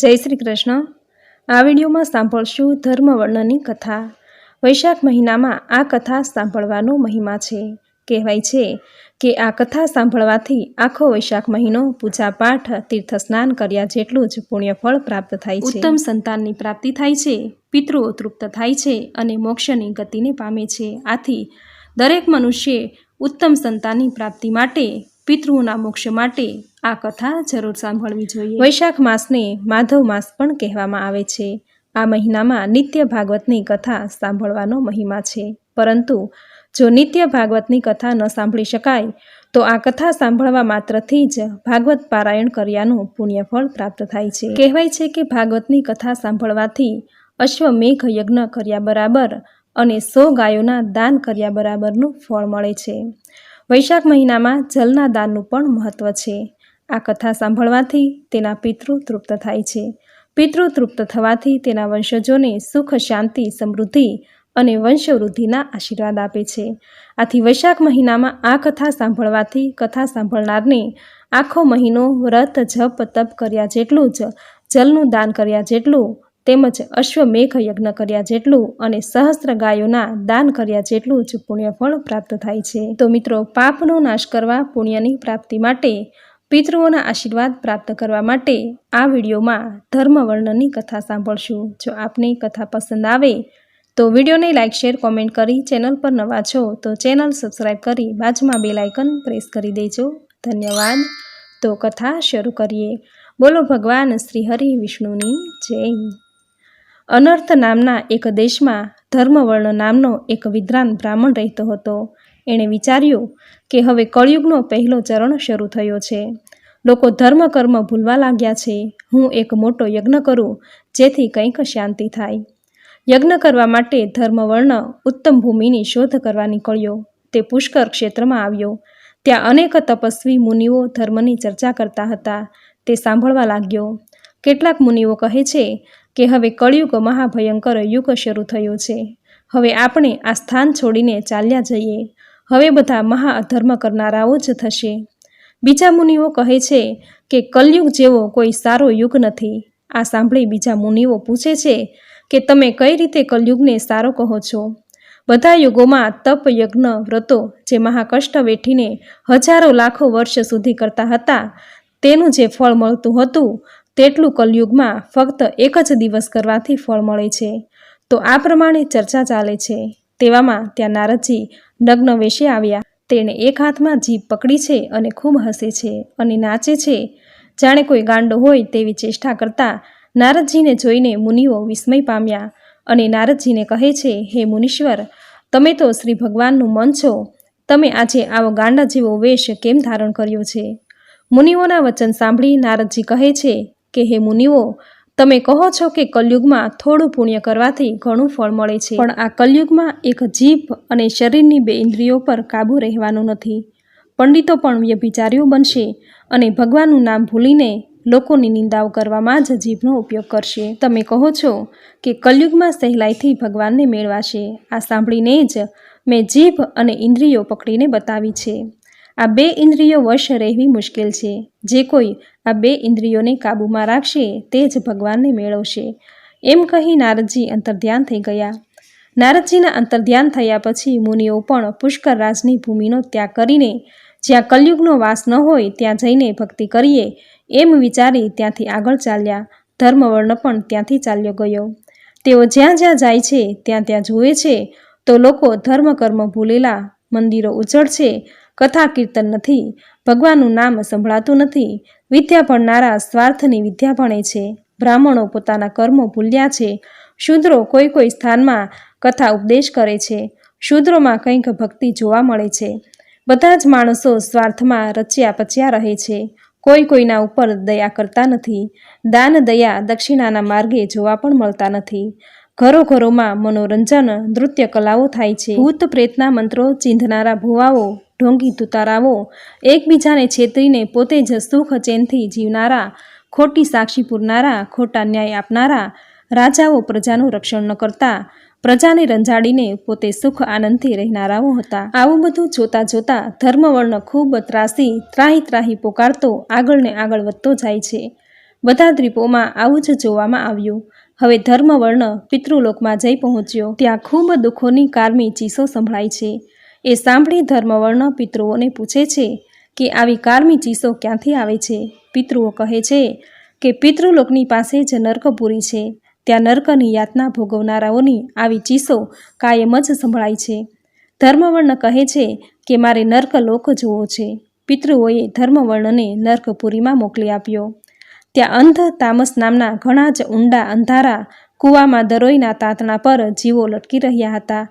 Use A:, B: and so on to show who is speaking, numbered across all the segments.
A: જય શ્રી કૃષ્ણ. આ વિડીયોમાં સાંભળશું ધર્મવર્ણનની કથા. વૈશાખ મહિનામાં આ કથા સાંભળવાનો મહિમા છે. કહેવાય છે કે આ કથા સાંભળવાથી આખો વૈશાખ મહિનો પૂજા પાઠ, તીર્થ સ્નાન કર્યા જેટલું જ પુણ્યફળ પ્રાપ્ત થાય છે. ઉત્તમ સંતાનની પ્રાપ્તિ થાય છે પિતૃઓ તૃપ્ત થાય છે અને મોક્ષની ગતિને પામે છે. આથી દરેક મનુષ્યે ઉત્તમ સંતાનની પ્રાપ્તિ માટે પિતૃઓના મોક્ષ માટે આ કથા જરૂર સાંભળવી જોઈએ. વૈશાખ માસને માધવ માસ પણ કહેવામાં આવે છે. આ મહિનામાં નિત્ય ભાગવતની કથા સાંભળવાનો મહિમા છે. પરંતુ જો નિત્ય ભાગવતની કથા ન સાંભળી શકાય, તો આ કથા સાંભળવા માત્રથી જ ભાગવત પારાયણ કર્યાનું પુણ્યફળ પ્રાપ્ત થાય છે. કહેવાય છે કે ભાગવતની કથા સાંભળવાથી અશ્વમેઘ યજ્ઞ કર્યા બરાબર અને સો ગાયોના દાન કર્યા બરાબરનું ફળ મળે છે. વૈશાખ મહિનામાં જલના દાનનું પણ મહત્વ છે. આ કથા સાંભળવાથી તેના પિતૃ તૃપ્ત થાય છે. પિતૃ તૃપ્ત થવાથી તેના વંશજોને સુખ, શાંતિ, સમૃદ્ધિ અને વંશવૃદ્ધિના આશીર્વાદ આપે છે. આથી વૈશાખ મહિનામાં આ કથા સાંભળવાથી કથા સાંભળનારને આખો મહિનો વ્રત, જપ, તપ કર્યા જેટલું જ જલનું દાન કર્યા જેટલું તેમજ અશ્વમેઘ યજ્ઞ કર્યા જેટલું અને સહસ્ત્ર ગાયોના દાન કર્યા જેટલું જ પુણ્યફળ પ્રાપ્ત થાય છે. તો મિત્રો, પાપનો નાશ કરવા પુણ્યની પ્રાપ્તિ માટે, પિતૃઓના આશીર્વાદ પ્રાપ્ત કરવા માટે આ વિડીયોમાં ધર્મવર્ણનની કથા સાંભળશું. જો આપને કથા પસંદ આવે, તો વિડીયોને લાઇક શેર, કોમેન્ટ કરી ચેનલ પર નવા છો, તો ચેનલ સબસ્ક્રાઈબ કરી બાજુમાં બે લાઇકન પ્રેસ કરી દેજો. ધન્યવાદ. તો કથા શરૂ કરીએ. બોલો ભગવાન શ્રી હરિ વિષ્ણુની જય. અનર્થ નામના એક દેશમાં ધર્મવર્ણ નામનો એક વિદ્વાન બ્રાહ્મણ રહેતો હતો. એણે વિચાર્યું કે હવે કળિયુગનો પહેલો ચરણ શરૂ થયો છે. લોકો ધર્મ કર્મ ભૂલવા લાગ્યા છે. હું એક મોટો યજ્ઞ કરું, જેથી કંઈક શાંતિ થાય. યજ્ઞ કરવા માટે ધર્મવર્ણ ઉત્તમ ભૂમિની શોધ કરવા નીકળ્યો. તે પુષ્કર ક્ષેત્રમાં આવ્યો. ત્યાં અનેક તપસ્વી મુનિઓ ધર્મની ચર્ચા કરતા હતા. તે સાંભળવા લાગ્યો. કેટલાક મુનિઓ કહે છે કે હવે કળિયુગ મહાભયંકર યુગ શરૂ થયો છે. હવે આપણે આ સ્થાન છોડીને ચાલ્યા જઈએ. હવે બધા મહા અધર્મ કરનારાઓ જ થશે. બીજા મુનિઓ કહે છે કે કલયુગ જેવો કોઈ સારો યુગ નથી. આ સાંભળી બીજા મુનિઓ પૂછે છે કે તમે કઈ રીતે કલયુગને સારો કહો છો? બધા યુગોમાં તપ, યજ્ઞ, વ્રતો જે મહાકષ્ટ વેઠીને હજારો લાખો વર્ષ સુધી કરતા હતા તેનું જે ફળ મળતું હતું, તેટલું કલયુગમાં ફક્ત એક જ દિવસ કરવાથી ફળ મળે છે. તો આ પ્રમાણે ચર્ચા ચાલે છે. તેવામાં ત્યાં નારદજી નગ્ન વેશે આવ્યા. તેણે એક હાથમાં જીભ પકડી છે અને ખૂબ હસે છે અને નાચે છે. જાણે કોઈ ગાંડો હોય તેવી ચેષ્ટા કરતા નારદજીને જોઈને મુનિઓ વિસ્મય પામ્યા અને નારદજીને કહે છે, હે મુનીશ્વર, તમે તો શ્રી ભગવાનનું મન છો. તમે આજે આવો ગાંડા જેવો વેશ કેમ ધારણ કર્યો છે? મુનિઓના વચન સાંભળી નારદજી કહે છે કે, હે મુનિઓ, તમે કહો છો કે કલયુગમાં થોડું પુણ્ય કરવાથી ઘણું ફળ મળે છે. પણ આ કલયુગમાં એક જીભ અને શરીરની બે ઇન્દ્રિયો પર કાબૂ રહેવાનું નથી. પંડિતો પણ વ્યભિચારીઓ બનશે અને ભગવાનનું નામ ભૂલીને લોકોની નિંદાઓ કરવામાં જ જીભનો ઉપયોગ કરશે. તમે કહો છો કે કલયુગમાં સહેલાઈથી ભગવાનને મેળવાશે. આ સાંભળીને જ મેં જીભ અને ઇન્દ્રિયો પકડીને બતાવી છે. આ બે ઇન્દ્રિયો વશ રહેવી મુશ્કેલ છે. જે કોઈ આ બે ઇન્દ્રિયોને કાબૂમાં રાખશે, તે જ ભગવાનને મેળવશે. એમ કહી નારદજી અંતર્ધ્યાન થઈ ગયા. નારદજીના અંતર્ધ્યાન થયા પછી મુનિઓ પણ પુષ્કર રાજની ભૂમિનો ત્યાગ કરીને, જ્યાં કલયુગનો વાસ ન હોય ત્યાં જઈને ભક્તિ કરીએ, એમ વિચારી ત્યાંથી આગળ ચાલ્યા. ધર્મવર્ણ પણ ત્યાંથી ચાલ્યો ગયો. તેઓ જ્યાં જ્યાં જાય છે, ત્યાં ત્યાં જુએ છે, તો લોકો ધર્મ કર્મ ભૂલેલા મંદિરો ઉજળ છે કથા કીર્તન નથી, ભગવાનનું નામ સંભળાતું નથી, વિદ્યા ભણનારા સ્વાર્થની વિદ્યા ભણે છે, બ્રાહ્મણો પોતાના કર્મો ભૂલ્યા છે, શૂદ્રો કોઈ કોઈ સ્થાનમાં કથા ઉપદેશ કરે છે, શૂદ્રોમાં કંઈક ભક્તિ જોવા મળે છે. બધા જ માણસો સ્વાર્થમાં રચ્યા પચ્યા રહે છે, કોઈ કોઈના ઉપર દયા કરતા નથી, દાન દયા દક્ષિણાના માર્ગે જોવા પણ મળતા નથી. ઘરો ઘરોમાં મનોરંજન, નૃત્ય કલાઓ થાય છે. ભૂત પ્રેતના મંત્રો ચીંધનારા ભુવાઓ, ઢોંગી તુતારાઓ, એકબીજાને છેતરીને પોતે જ સુખ ચેનથી જીવનારા, ખોટી સાક્ષી પૂરનારા, ખોટા ન્યાય આપનારા, રાજાઓ પ્રજાનું રક્ષણ ન કરતા, પ્રજાને રંજાડીને પોતે સુખ આનંદથી રહેનારાઓ હતા. આવું બધું જોતા જોતા ધર્મવર્ણ ખૂબ ત્રાસી, ત્રાહી ત્રાહી પોકારતો આગળ ને આગળ વધતો જાય છે. બધા દ્વીપોમાં આવું જ જોવામાં આવ્યું. હવે ધર્મવર્ણ પિતૃલોકમાં જઈ પહોંચ્યો, ત્યાં ખૂબ દુઃખોની કારમી ચીસો સંભળાય છે. એ સાંભળી ધર્મવર્ણ પિતૃઓને પૂછે છે કે આવી કારમી ચીસો ક્યાંથી આવે છે? પિતૃઓ કહે છે કે પિતૃલોકની પાસે જ નર્કપુરી છે. ત્યાં નર્કની યાતના ભોગવનારાઓની આવી ચીસો કાયમ જ સંભળાય છે. ધર્મવર્ણ કહે છે કે મારે નર્કલોક જોવો છે. પિતૃઓએ ધર્મવર્ણને નર્કપુરીમાં મોકલી આપ્યો. ત્યાં અંધ તામસ નામના ઘણા જ ઊંડા અંધારા કૂવામાં દરોઈના તાતણા પર જીવો લટકી રહ્યા હતા.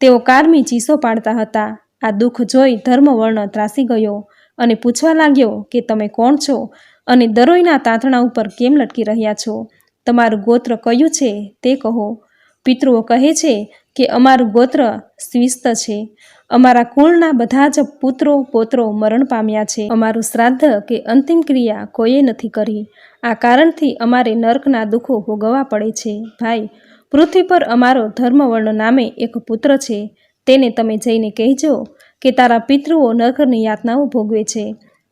A: તેઓ કારમી ચીસો પાડતા હતા. આ દુઃખ જોઈ ધર્મવર્ણ ત્રાસી ગયો અને પૂછવા લાગ્યો કે તમે કોણ છો અને દરોઈના તાંતણા ઉપર કેમ લટકી રહ્યા છો? તમારું ગોત્ર કયું છે તે કહો. પિતૃઓ કહે છે કે અમારું ગોત્ર સ્વિસ્ત છે. અમારા કુળના બધા જ પુત્રો પોત્રો મરણ પામ્યા છે. અમારું શ્રાદ્ધ કે અંતિમ ક્રિયા કોઈએ નથી કરી. આ કારણથી અમારે નર્કના દુઃખો ભોગવવા પડે છે. ભાઈ, પૃથ્વી પર અમારો ધર્મવર્ણ નામે એક પુત્ર છે. તેને તમે જઈને કહેજો કે તારા પિતૃઓ નર્કની યાતનાઓ ભોગવે છે.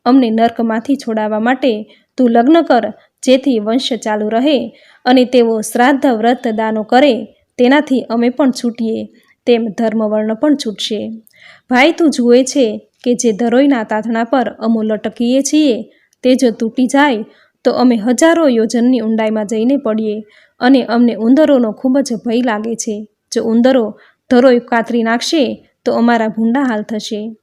A: અમને નર્કમાંથી છોડાવવા માટે તું લગ્ન કર, જેથી વંશ ચાલુ રહે અને તેઓ શ્રાદ્ધ વ્રત દાનો કરે. તેનાથી અમે પણ છૂટીએ, તેમ ધર્મવર્ણ પણ છૂટશે. ભાઈ, તું જુએ છે કે જે ધરોઈના તાથણા પર અમો લટકીએ છીએ, તે જો તૂટી જાય, તો અમે હજારો યોજનની ઊંડાઈમાં જઈને પડીએ અને અમને ઉંદરોનો ખૂબ જ ભય લાગે છે. જો ઉંદરો ધરોઈ કાતરી નાખશે, તો અમારા ભૂંડા હાલ થશે.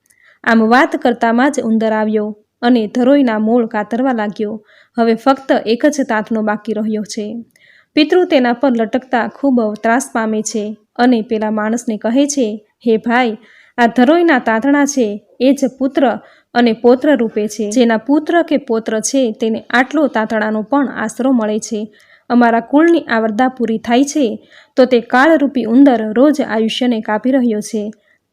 A: આમ વાત કરતામાં જ ઉંદર આવ્યો અને ધરોઈના મૂળ કાતરવા લાગ્યો. હવે ફક્ત એક જ તાતનો બાકી રહ્યો છે. પિતૃ તેના પર લટકતા ખૂબ ત્રાસ પામે છે અને પેલા માણસને કહે છે, હે ભાઈ, આ ધરોઈના તાંતણા છે, એ જ પુત્ર અને પૌત્ર રૂપે છે. જેના પુત્ર કે પૌત્ર છે, તેને આટલો તાંતણાનો પણ આશરો મળે છે. અમારા કુળની આવરદા પૂરી થાય છે, તો તે કાળરૂપી ઉંદર રોજ આયુષ્યને કાપી રહ્યો છે.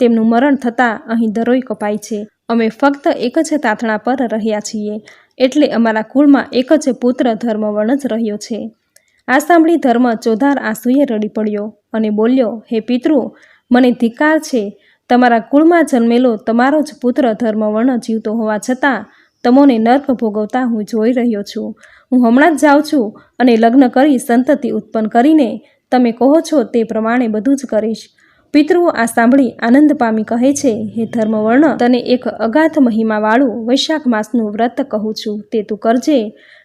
A: તેમનું મરણ થતાં અહીં દરોઈ કપાય છે. અમે ફક્ત એક જ તાંતણા પર રહ્યા છીએ, એટલે અમારા કુળમાં એક જ પુત્ર ધર્મવર્ણ જ રહ્યો છે. આ સાંભળી ધર્મ ચોધાર આંસુએ રડી પડ્યો અને બોલ્યો, હે પિતૃ, મને ધિકાર છે. તમારા કુળમાં જન્મેલો તમારો જ પુત્ર ધર્મવર્ણ જીવતો હોવા છતાં તમોને નર્ક ભોગવતા હું જોઈ રહ્યો છું. હું હમણાં જ જાઉં છું અને લગ્ન કરી સંતતિ ઉત્પન્ન કરીને તમે કહો છો તે પ્રમાણે બધું જ કરીશ પિતૃઓ આ સાંભળી આનંદ પામી કહે છે, હે ધર્મવર્ણ, તને એક અગાધ મહિમાવાળું વૈશાખ માસનું વ્રત કહું છું. તે તું કરજે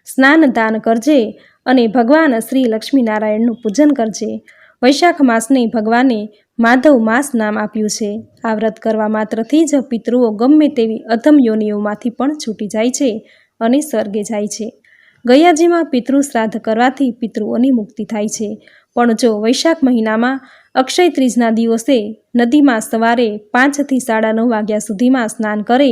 A: સ્નાન દાન કરજે અને ભગવાન શ્રી લક્ષ્મીનારાયણનું પૂજન કરજે. વૈશાખ માસને ભગવાને માધવ માસ નામ આપ્યું છે. આ વ્રત કરવા માત્રથી જ પિતૃઓ ગમે તેવી અધમ યોનિઓમાંથી પણ છૂટી જાય છે અને સ્વર્ગે જાય છે. ગયાજીમાં પિતૃ શ્રાદ્ધ કરવાથી પિતૃઓની મુક્તિ થાય છે. પણ જો વૈશાખ મહિનામાં અક્ષય ત્રીજના દિવસે નદીમાં સવારે પાંચથી સાડા નવ વાગ્યા સુધીમાં સ્નાન કરે,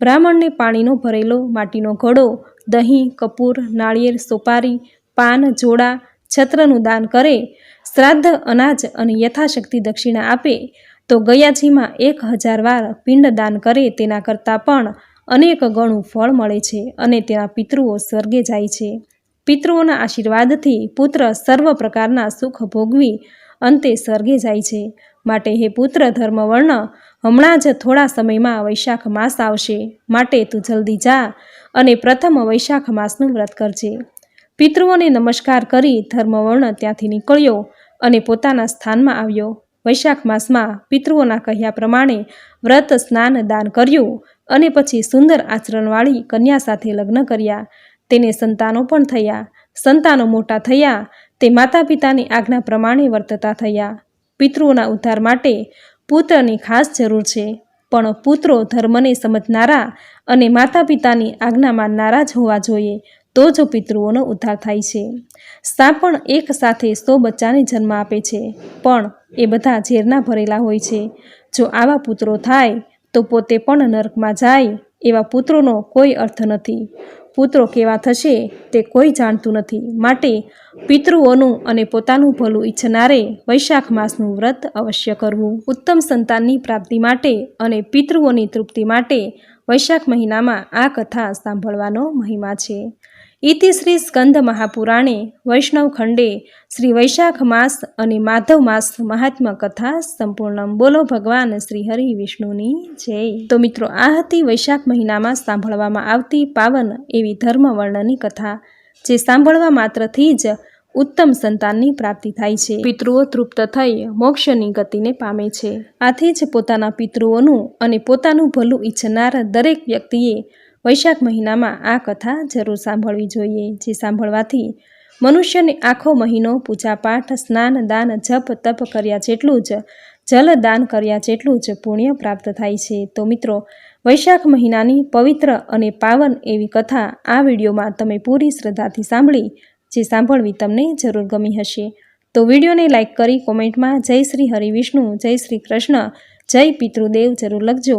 A: બ્રાહ્મણને પાણીનો ભરેલો માટીનો ઘડો, દહીં, કપૂર, નાળિયેર, સોપારી પાન, જોડા, છત્રનું દાન કરે, શ્રાદ્ધ, અનાજ અને યથાશક્તિ દક્ષિણા આપે, તો ગયાજીમાં એક હજાર વાર પિંડ દાન કરે, તેના કરતાં પણ અનેક ગણું ફળ મળે છે અને તેના પિતૃઓ સ્વર્ગે જાય છે. પિતૃઓના આશીર્વાદથી પુત્ર સર્વ પ્રકારના સુખ ભોગવી અંતે સ્વર્ગે જાય છે. માટે હે પુત્ર ધર્મવર્ણ, હમણાં જ થોડા સમયમાં વૈશાખ માસ આવશે. માટે તું જલ્દી જા અને પ્રથમ વૈશાખ માસનું વ્રત કરજે. પિતૃઓને નમસ્કાર કરી ધર્મવર્ણ ત્યાંથી નીકળ્યો અને પોતાના સ્થાનમાં આવ્યો. વૈશાખ માસમાં પિતૃઓના કહ્યા પ્રમાણે વ્રત સ્નાન દાન કર્યું અને પછી સુંદર આચરણવાળી કન્યા સાથે લગ્ન કર્યા. તેને સંતાનો પણ થયા. સંતાનો મોટા થયા. તે માતા પિતાની આજ્ઞા પ્રમાણે વર્તતા થયા. પિતૃઓના ઉદ્ધાર માટે પુત્રની ખાસ જરૂર છે. પણ પુત્રો ધર્મને સમજનારા અને માતા પિતાની આજ્ઞા માનનારા જ હોવા જોઈએ. તો જ પિતૃઓનો ઉદ્ધાર થાય છે. સાપ પણ એક સાથે સો બચ્ચાને જન્મ આપે છે, પણ એ બધા ઝેરના ભરેલા હોય છે. જો આવા પુત્રો થાય, તો પોતે પણ નરકમાં જાય, એવા પુત્રોનો કોઈ અર્થ નથી. પુત્રો કેવા થશે, તે કોઈ જાણતું નથી. માટે પિતૃઓનું અને પોતાનું ભલું ઈચ્છનારે વૈશાખ માસનું વ્રત અવશ્ય કરવું. ઉત્તમ સંતાનની પ્રાપ્તિ માટે અને પિતૃઓની તૃપ્તિ માટે વૈશાખ મહિનામાં આ કથા સાંભળવાનો મહિમા છે. ઇતિ શ્રી સ્કંદ મહાપુરાણે વૈષ્ણવ ખંડે શ્રી વૈશાખ માસ અને માધવ માસ મહાત્મા કથા સંપૂર્ણ બોલો ભગવાન શ્રી હરિ વિષ્ણુની જય. તો મિત્રો, આ હતી વૈશાખ મહિનામાં સાંભળવામાં આવતી પાવન એવી ધર્મ વર્ણની કથા, જે સાંભળવા માત્રથી જ ઉત્તમ સંતાનની પ્રાપ્તિ થાય છે. પિતૃઓ તૃપ્ત થઈ મોક્ષની ગતિને પામે છે. આથી જ પોતાના પિતૃઓનું અને પોતાનું ભલું ઈચ્છનાર દરેક વ્યક્તિએ વૈશાખ મહિનામાં આ કથા જરૂર સાંભળવી જોઈએ, જે સાંભળવાથી મનુષ્યને આખો મહિનો પૂજાપાઠ, સ્નાન, દાન, જપ, તપ કર્યા જેટલું જ, જલ દાન કર્યા જેટલું જ પુણ્ય પ્રાપ્ત થાય છે. તો મિત્રો, વૈશાખ મહિનાની પવિત્ર અને પાવન એવી કથા આ વિડીયોમાં તમે પૂરી શ્રદ્ધાથી સાંભળી, જે સાંભળવી તમને જરૂર ગમી હશે. તો વિડીયોને લાઇક કરી કોમેન્ટમાં જય શ્રી હરિ વિષ્ણુ જય શ્રી કૃષ્ણ, જય પિતૃદેવ જરૂર લખજો.